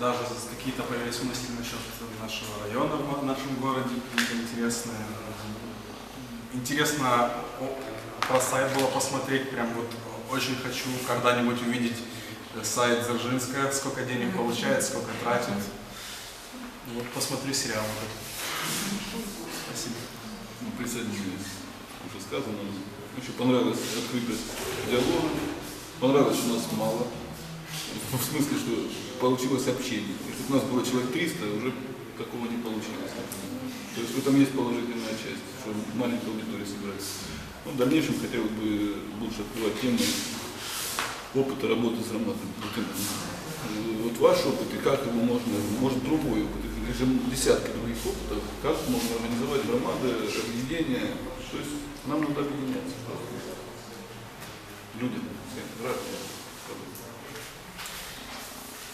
даже какие-то появились мысли насчет нашего района в нашем городе, какие-то интересные. Интересно про сайт было посмотреть, прям вот очень хочу когда-нибудь увидеть э, сайт Дзержинская, сколько денег получает, сколько тратит. Вот посмотрю сериал вот этот. Спасибо. Ну, присоединяюсь. Уже сказано. Очень понравилась открытость диалога. Понравилось, что нас мало. В смысле, что получилось общение. Если бы у нас было человек 300, уже такого не получилось. То есть в этом есть положительная часть, что маленькая аудитория собирается. Ну, в дальнейшем хотелось бы больше открывать темы опыта работы с. Э, Вот ваш опыт и как его можно, может другой опыт, их же десятки других опытов, как можно организовать громады, объединения. То есть нам надо объединяться. Людям, всем.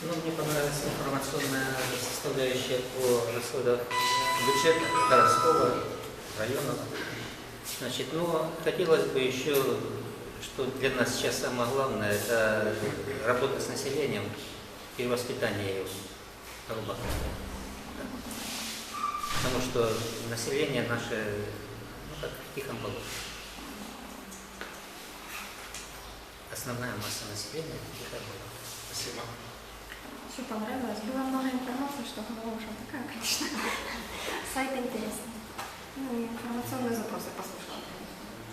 Ну, мне понравилась информационная составляющая по расходам бюджета городского района. Значит, ну, хотелось бы еще, что для нас сейчас самое главное, это работа с населением и воспитание его. Потому что население наше, ну, как в тихом болоте. Основная масса населения – тихое болото. Спасибо. Все понравилось. Было много информации, что голова уже такая, конечно. Сайт интересный. Ну и информационные запросы послушала.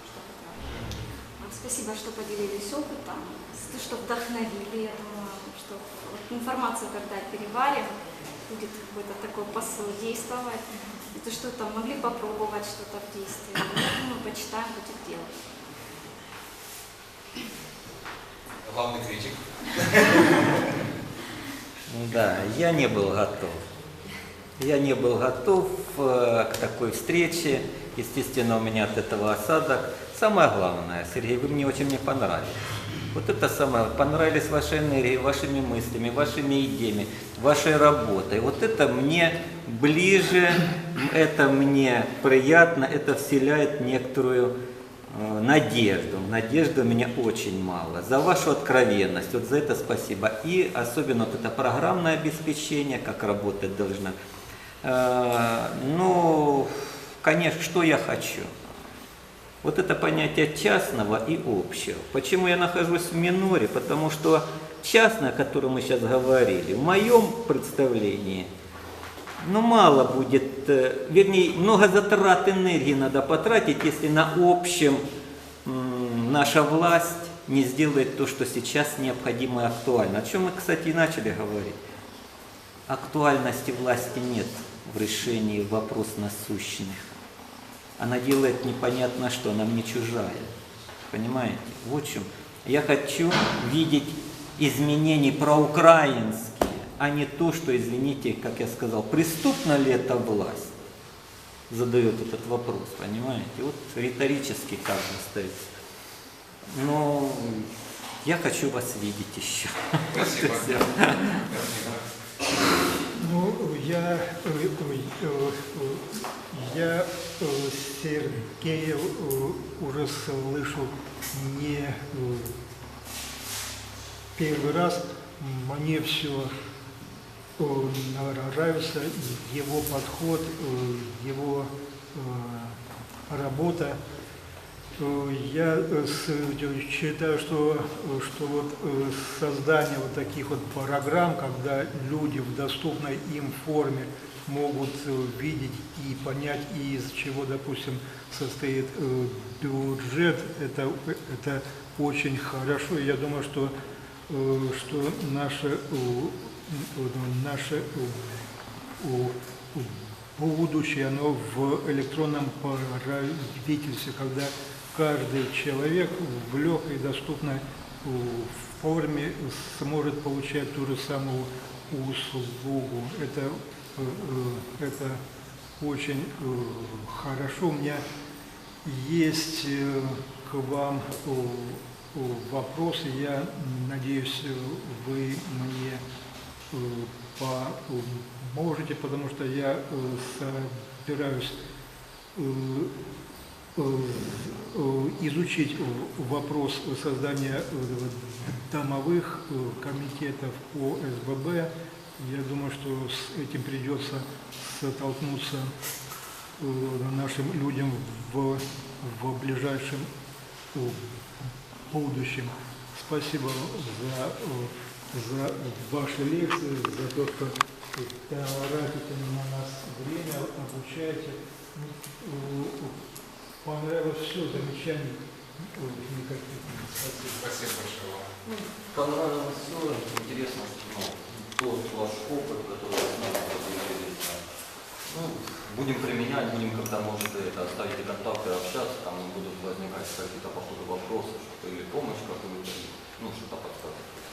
Что Спасибо, что поделились опытом, что вдохновили. Я думаю, что вот информацию, когда переварим, будет какой-то такой посыл действовать. И то, что там могли попробовать что-то в действии. Мы почитаем, будем делать. Главный критик. Да, я не был готов. Я не был готов э, к такой встрече. Естественно, у меня от этого осадок. Самое главное, Сергей, вы мне очень мне понравились. Вот это самое, понравились ваши энергии, вашими мыслями, вашими идеями, вашей работой. Вот это мне ближе, это мне приятно, это вселяет некоторую надежду. Надежды у меня очень мало. За вашу откровенность, вот за это спасибо. И особенно вот это программное обеспечение, как работать должно. Э, Ну, конечно, что я хочу? Вот это понятие частного и общего. Почему я нахожусь в миноре? Потому что частное, о котором мы сейчас говорили, в моем представлении, ну, мало будет, э, вернее, много затрат энергии надо потратить, если на общем наша власть не сделает то, что сейчас необходимо и актуально. О чем мы, кстати, и начали говорить. Актуальности власти нет в решении вопрос насущных. Она делает непонятно что, она мне чужая. Понимаете? Вот в чем. Я хочу видеть изменения проукраинские, а не то, что, извините, как я сказал, преступна ли эта власть? Задает этот вопрос, понимаете? Вот риторически как бы ставится. Но я хочу вас видеть еще. Спасибо. Ну, я, э, я э, Сергея э, уже слышу не первый раз. Мне все нравится его подход, э, его э, работа. Э, Я э, считаю, что, э, что вот э, создание вот таких вот программ, когда люди в доступной им форме могут э, видеть и понять, из чего, допустим, состоит э, бюджет, это, это очень хорошо. Я думаю, что, э, что наше, э, э, наше будущее, оно в электронном правительстве, когда каждый человек в легкой, доступной форме сможет получать ту же самую услугу. Это, э, э, это очень э, хорошо. У меня есть к вам вопросы. Я надеюсь, вы мне поможете, потому что я э, собираюсь э, э, э, изучить э, вопрос создания э, домовых э, комитетов по СББ Я думаю, что с этим придется столкнуться э, нашим людям в, в ближайшем э, будущем. Спасибо за, э, за ваши лекции, за то, что тратите на нас время, обучаете. Э, Понравилось все, замечаний никаких. Спасибо. Спасибо большое вам. Понравилось все, интересно, ну, тот ваш опыт, который. Ну, будем применять, будем, когда можете это, оставите контакты, общаться, там будут возникать какие-то по ходу вопросы, что-то или помощь какую-то, ну, что-то подсказать.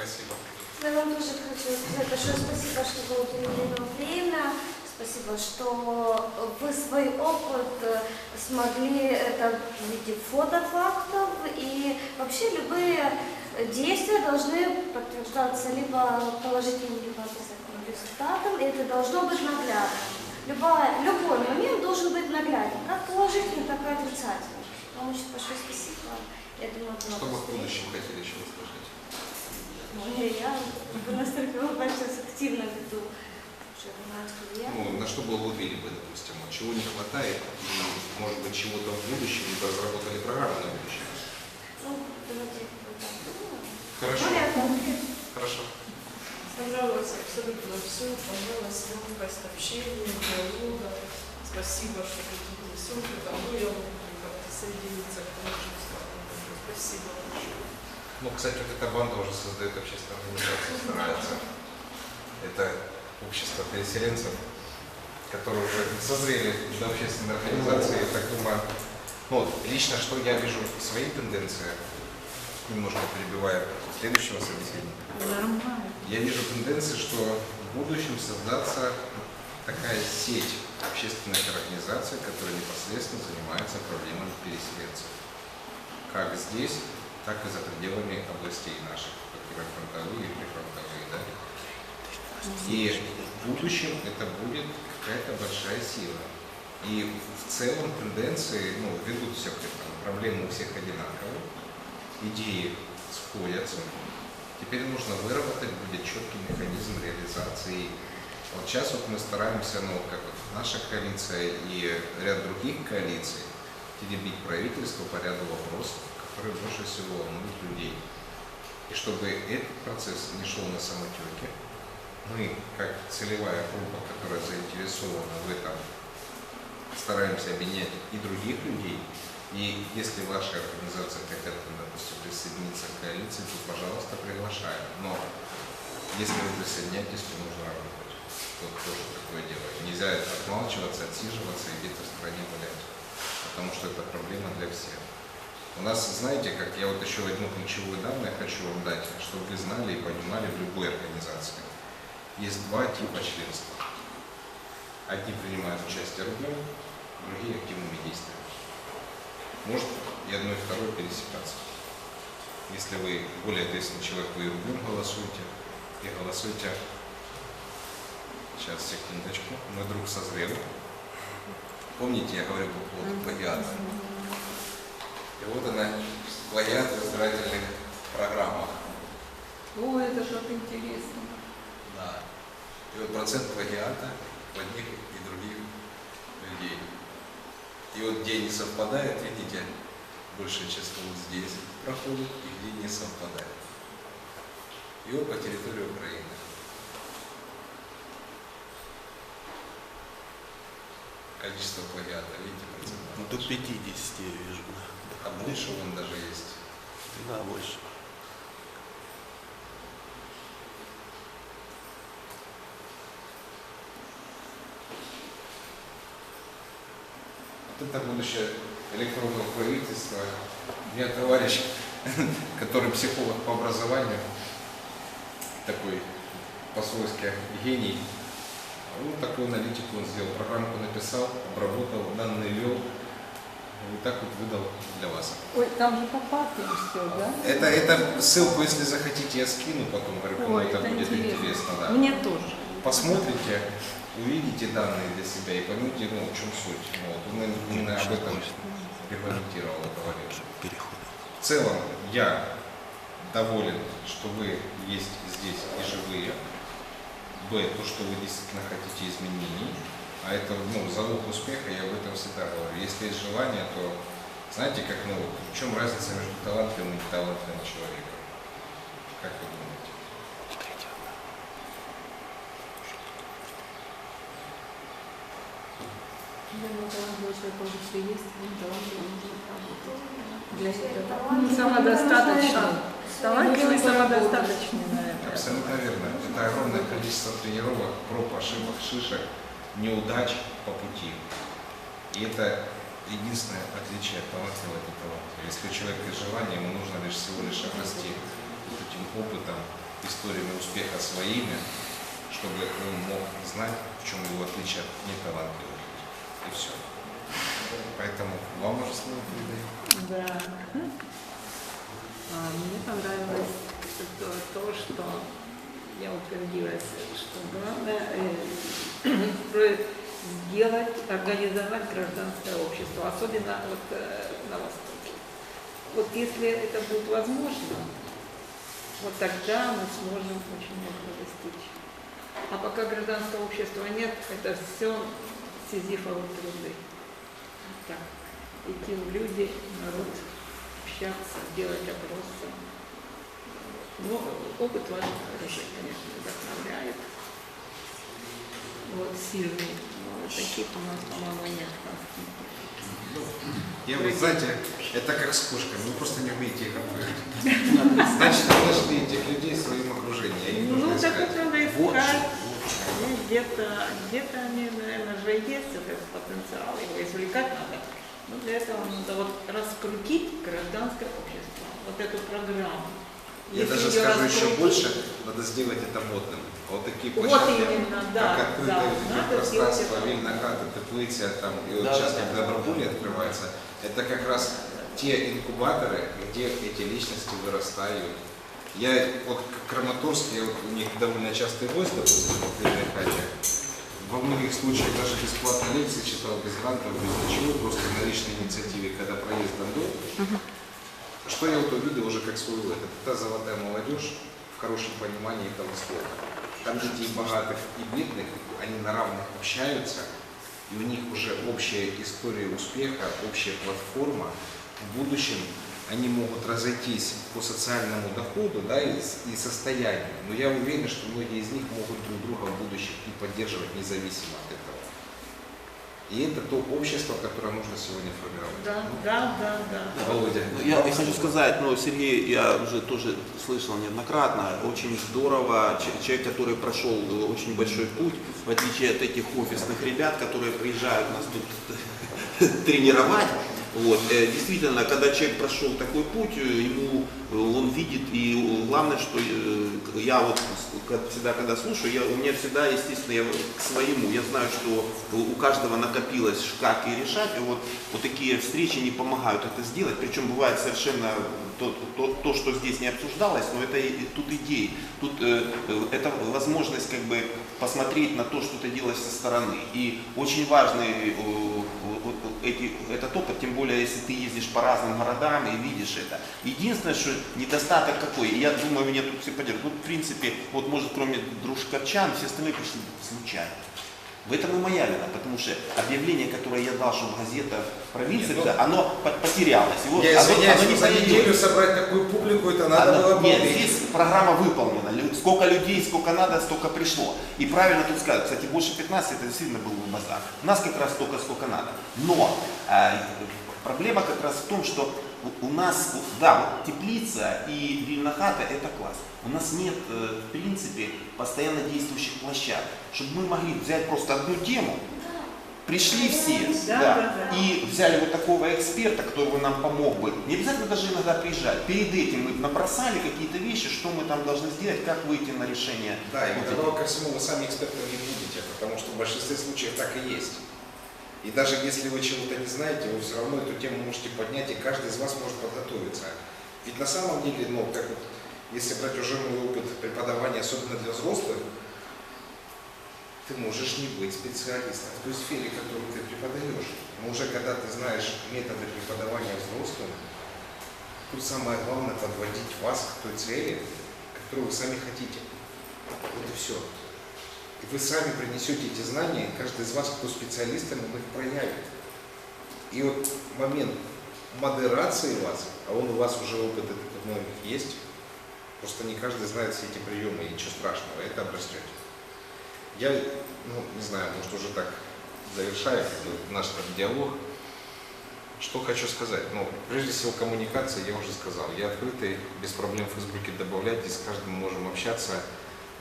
Спасибо. Я вам тоже хочу сказать большое спасибо, что вы уделили нам время. Спасибо, что вы свой опыт э, смогли это в виде фотофактов. И вообще любые действия должны подтверждаться либо положительным, либо отрицательным результатом. И это должно быть наглядно. Любая, любой момент должен быть нагляден, как положительный, так и отрицательный. Вам очень большое спасибо. Я думаю, Что вы в будущем хотели еще услышать? Ну, не, я настолько сейчас активно веду. Ну, на что бы вы вывели бы, допустим, чего не хватает, и, может быть, чего-то в будущем, либо разработали программу на будущее? Ну, давайте. Хорошо. Конкретно. Хорошо. Понравилось абсолютно все, понравилась легкость общения, диалога. Спасибо, что какие-то с опытом. Ну, я могу как-то соединиться к тому, что. Спасибо. Ну, кстати, вот эта банда уже создает общественную организацию, старается. Это общество переселенцев, которые уже созрели до общественной организации. Я так думаю, ну, вот, лично, что я вижу свои тенденции, немножко перебивая следующего собеседника. Я вижу тенденции, что в будущем создаться такая сеть общественных организаций, которые непосредственно занимаются проблемами переселенцев. Как здесь, так и за пределами областей наших, которые фронтовые и прифронтовые. Да? И в будущем это будет какая-то большая сила. И в целом тенденции ну, ведут все к этому. Проблемы у всех одинаковые, идеи сходятся. Теперь нужно выработать будет четкий механизм реализации. Вот сейчас вот мы стараемся, ну, как вот наша коалиция и ряд других коалиций, теребить правительство по ряду вопросов, которые больше всего волнуют людей. И чтобы этот процесс не шел на самотеке, мы, как целевая группа, которая заинтересована в этом, стараемся объединять и других людей. И если ваши организации хотят, допустим, присоединиться к коалиции, то, пожалуйста, приглашаем. Но если вы присоединяетесь, то нужно работать. Вот тоже такое дело. Нельзя отмалчиваться, отсиживаться и где-то в стране гулять. Потому что это проблема для всех. У нас, знаете, как я вот еще одну ключевую данную хочу вам дать, чтобы вы знали и понимали в любой организации. Есть два типа членства. Одни принимают участие рублем, другие активными действиями. Может и одно, и второе пересекаться. Если вы более ответственный человек, вы и рублем голосуете, и голосуете. Сейчас, секундочку, мой друг созрел. Помните, я говорил по поводу плагиата? И вот она, плагиат в избирательных программах. О, это что-то интересно. Да. И вот процент плагиата у одних и других людей. И вот где не совпадает, видите, большее число вот здесь проходит, и где не совпадает. И вот по территории Украины. Количество плагиата, видите, процент. Ну, до 50 я вижу. А больше вон даже есть. Да, больше. Вот это будущее электронного правительства. У меня товарищ, который психолог по образованию, такой по-свойски гений, он такую аналитику он сделал, программку написал, обработал, данные ввел, и так вот выдал для вас. Ой, там же по папе все, да? Это, это ссылку, если захотите, я скину потом, говорю, кому Ой, это, это будет интересно. интересно. да. Мне тоже. Посмотрите, увидите данные для себя и поймете, ну, в чем суть. Вот. Он именно об этом регламентировал, говорил. Переход. В целом, я доволен, что вы есть здесь и живые. Б, то, что вы действительно хотите изменений, а это ну, залог успеха, я об этом всегда говорю. Если есть желание, то знаете, как ну, в чем разница между талантливым и неталантливым человеком? Как вы думаете? Ну, самодостаточный. Талантливый, самодостаточный, наверное. Абсолютно верно. Это огромное количество тренировок, проб, ошибок, шишек, неудач по пути. И это единственное отличие от талантливого от талантливого. Если у человека есть желание, ему нужно лишь всего лишь обрасти вот этим опытом, историями успеха своими, чтобы он мог знать, в чем его отличие от неталантливых. И все. Поэтому вам уже слово передаю. Да. А, Мне понравилось то, то, что я утвердилась, что главное э, сделать, организовать гражданское общество, особенно вот э, на Востоке. Вот если это будет возможно, вот тогда мы сможем очень много достичь. А пока гражданского общества нет, это все сизифовые труды. Так, идти в люди, народ, общаться, делать опросы. Ну, опыт ваш хороший, конечно, вдохновляет. Вот, сильный. Но таких у нас, по-моему, нет. Я вот, знаете, это как с кошками, вы просто не умеете их обыграть. Значит, вы должны этих людей в своем окружении, Ну, так это надо искать. Ну, где-то, где-то они, наверное, же есть этот потенциал, его извлекать надо. Но для этого надо вот раскрутить гражданское общество, вот эту программу. Я Если даже скажу еще раскрутить- больше, надо сделать это модным. А Вот такие Вот площадки, именно, да, как открытое да, надо пространство, сделать это. Там, и вот Да, сейчас, да, когда да. Барбули открывается, это как раз те инкубаторы, где эти личности вырастают. Я вот Краматорск, я вот у них довольно частый гость, допустим, в Вильнахате. Во многих случаях даже бесплатно лекции читал, без грантов, без ничего, просто на личной инициативе, когда проездом был. Что я вот увидел уже как свой выход? Это та золотая молодежь в хорошем понимании этого слова. Там дети и богатых, и бедных, они на равных общаются, и у них уже общая история успеха, общая платформа. В будущем они могут разойтись по социальному доходу да, и, и состоянию. Но я уверен, что многие из них могут друг друга в будущем и поддерживать независимо от этого. И это то общество, которое нужно сегодня формировать. Да, да, да, да. Володя. Ну, Я хочу сказать, ну, Сергей, я уже тоже слышал неоднократно, очень здорово, человек, который прошел очень большой путь, в отличие от этих офисных ребят, которые приезжают нас тут тренировать. Вот. э, Действительно, когда человек прошел такой путь, э, ему э, он видит, и главное, что я вот всегда, когда слушаю, я, у меня всегда, естественно, я к своему, я знаю, что у каждого накопилось как и решать, и вот, вот такие встречи не помогают это сделать, причем бывает совершенно то, то, то, что здесь не обсуждалось, но это тут идеи, тут э, это возможность как бы посмотреть на то, что ты делаешь со стороны. И очень важный э, эти, этот опыт, тем более, если ты ездишь по разным городам и видишь это. Единственное, что недостаток какой, и я думаю, меня тут все поддержат. Вот, в принципе, вот, может, кроме дружкарчан, все остальные пришли случайно. В этом и моя вина, потому что объявление, которое я дал, чтобы газета провинции, Нет, ну, оно по- потерялось. Его- Я оно- извиняюсь, оно не за неделю собрать такую публику, это надо Она- было Нет, бы здесь программа выполнена. Сколько людей, сколько надо, столько пришло. И правильно тут сказать, кстати, больше 15 это действительно был бы базар. У нас как раз столько, сколько надо. Но э, проблема как раз в том, что у- нас, да, вот теплица и вильнахата это класс. У нас нет, э, в принципе, постоянно действующих площадок. Чтобы мы могли взять просто одну тему, пришли все, Да, да, да, и взяли вот такого эксперта, который нам помог бы. Не обязательно даже иногда приезжать. Перед этим мы набросали какие-то вещи, что мы там должны сделать, как выйти на решение. Да, и вот ко всему вы сами экспертом не будете, потому что в большинстве случаев так и есть. И даже если вы чего-то не знаете, вы все равно эту тему можете поднять, и каждый из вас может подготовиться. Ведь на самом деле, ну, как вот, если брать уже мой опыт преподавания, особенно для взрослых, ты можешь не быть специалистом в той сфере, которую ты преподаешь. Но уже когда ты знаешь методы преподавания взрослым, тут самое главное подводить вас к той цели, которую вы сами хотите. Вот и все. Вы сами принесете эти знания, каждый из вас, кто специалист, он их проявит. И вот момент модерации вас, а он у вас уже опыт этот многих есть, просто не каждый знает все эти приемы, и ничего страшного, это обрастете. Я, ну, не знаю, может уже так бы, наш этот диалог, что хочу сказать? Ну, прежде всего, коммуникация, я уже сказал. Я открытый, без проблем в Фейсбуке добавляйте, с каждым можем общаться.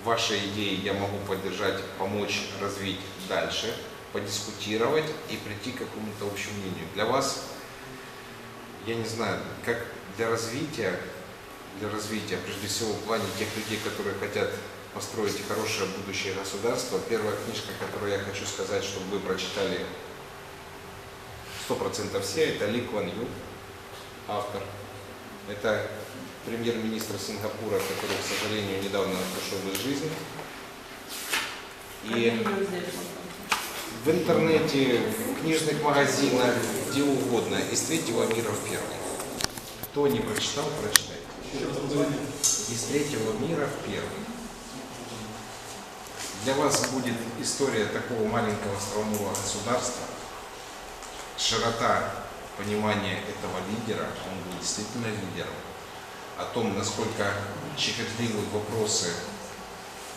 Ваши идеи я могу поддержать, помочь развить дальше, подискутировать и прийти к какому-то общему мнению. Для вас, я не знаю, как для развития, для развития, прежде всего, в плане тех людей, которые хотят построить хорошее будущее государство, первая книжка, которую я хочу сказать, чтобы вы прочитали сто процентов все, это Ли Кван Ю, автор. Это премьер-министр Сингапура, который, к сожалению, недавно ушел из жизни. И в интернете, в книжных магазинах, где угодно, из третьего мира в первый. Кто не прочитал, прочитайте. Из третьего мира в первый. Для вас будет история такого маленького островного государства, широта понимания этого лидера, он был действительно лидером, о том, насколько щекотливые вопросы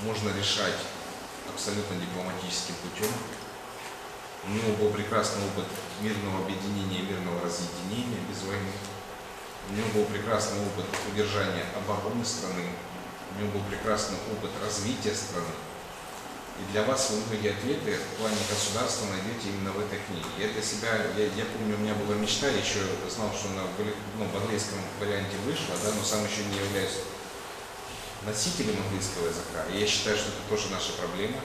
можно решать абсолютно дипломатическим путем. У него был прекрасный опыт мирного объединения, мирного разъединения без войны. У него был прекрасный опыт удержания обороны страны. У него был прекрасный опыт развития страны. И для вас вы многие ответы в плане государства найдете именно в этой книге. Я для себя, я, я помню, у меня была мечта, я еще знал, что она ну, в английском варианте вышла, да, но сам еще не являюсь носителем английского языка. И я считаю, что это тоже наша проблема,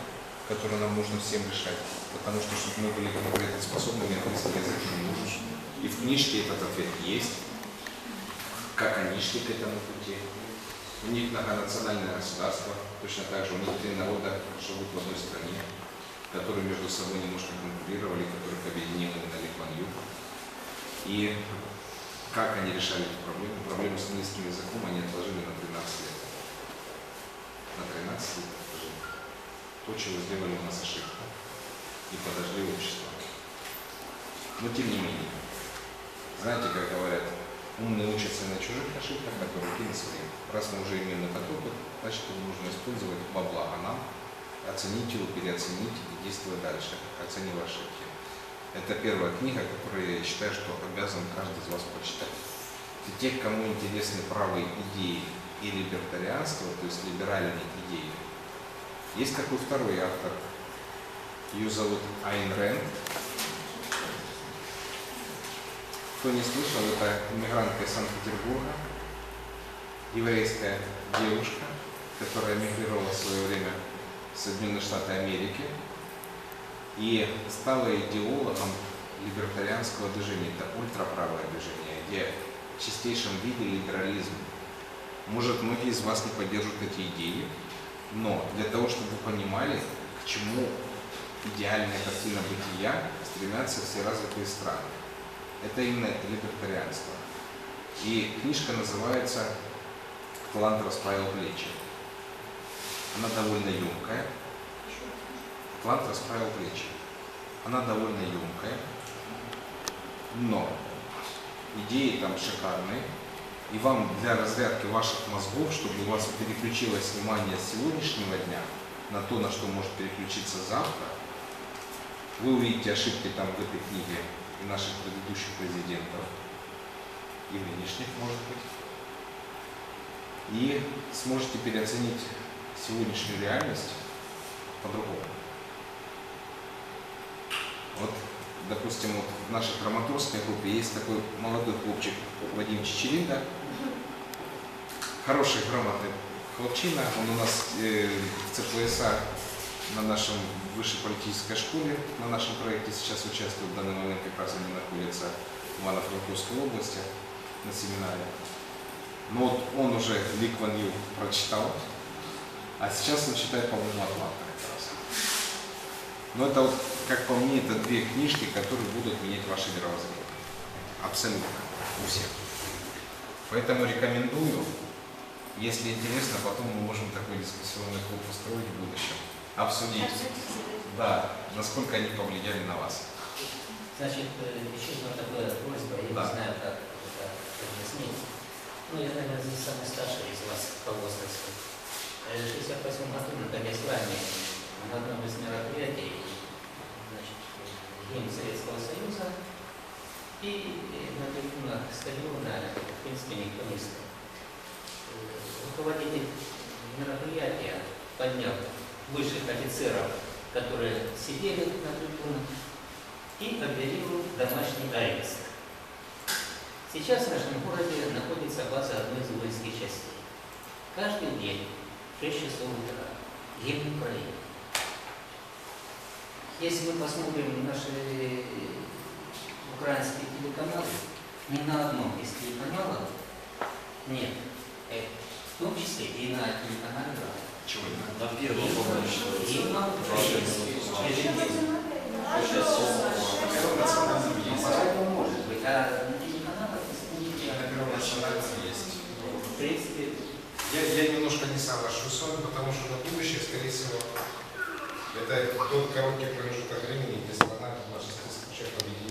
которую нам нужно всем решать. Потому что, чтобы мы были конкурентоспособными, английский язык не нужен. И в книжке этот ответ есть. Как они шли к этому пути. У них многонациональное государство, точно так же у них три народа живут в одной стране, которые между собой немножко конкурировали, которых объединил именно Ли Куан Ю. И как они решали эту проблему? Проблему с английским языком они отложили на 13 лет. На 13 лет отложили. То, чего сделали у нас ошибка. И подожгли общество. Но тем не менее, знаете, как говорят, умные учатся на чужих ошибках, а дураки на своих. Раз мы уже имеем этот опыт, значит его нужно использовать во благо нам, оценить его, переоценить и действовать дальше, оценивая ошибки. Это первая книга, которую я считаю, что обязан каждый из вас прочитать. Для тех, кому интересны правые идеи и либертарианство, то есть либеральные идеи, есть такой второй автор. Ее зовут Айн Рэнд. Кто не слышал, это иммигрантка из Санкт-Петербурга, еврейская девушка, которая мигрировала в свое время в Соединенные Штаты Америки и стала идеологом либертарианского движения. Это ультраправое движение, где в чистейшем виде либерализм. Может, многие из вас не поддерживают эти идеи, но для того, чтобы вы понимали, к чему идеальная картина бытия стремятся все развитые страны. Это именно либертарианство. И книжка называется «Талант расправил плечи». Она довольно емкая. Талант расправил плечи. Она довольно емкая, но идеи там шикарные. И вам для разрядки ваших мозгов, чтобы у вас переключилось внимание с сегодняшнего дня на то, на что может переключиться завтра, вы увидите ошибки там в этой книге и наших предыдущих президентов, и нынешних, может быть, и сможете переоценить сегодняшнюю реальность по-другому. Вот, допустим, вот в нашей драматургской группе есть такой молодой хлопчик Вадим Чечеринда, хороший, грамотный хлопчина, он у нас э, в ЦПСА на нашем высшей политической школе, на нашем проекте сейчас участвует, в данный момент как раз они находятся в Ивано-Франковской области на семинаре. Но вот он уже Ли Кван Ю прочитал, а сейчас он читает, по-моему, Атланта как раз. Но это, вот, как по мне, это две книжки, которые будут менять ваше мировоззрение. Абсолютно. У всех. Поэтому рекомендую. Если интересно, потом мы можем такой дискуссионный клуб устроить в будущем. Обсудить, да, насколько они повлияли на вас. Значит, э, еще одна такая просьба, я Да. не знаю, как это объяснить. Ну, я, наверное, здесь самый старший из вас по возрасту. Э, В 68 году на Дагестане на одном из мероприятий, значит, гимн Советского Союза, и на трибунах стадиона, в принципе, никто не стал. Э, Руководитель мероприятия, подняв высших офицеров, которые сидели на трибунах, и объявил домашний арест. Сейчас в нашем городе находится база одной из воинских частей. Каждый день в 6 часов утра гимн Украины. Если мы посмотрим наши украинские телеканалы, ни на одном из телеканалов нет, э, в том числе и на телеканале «Рада». Чего На первом, Гимна Украины. Первым национальным есть. Может быть, а на Первом национальном есть. в принципе, Я, я немножко не соглашусь с вами, потому что на будущее, скорее всего, это тот короткий промежуток времени, где страна в большинстве случаев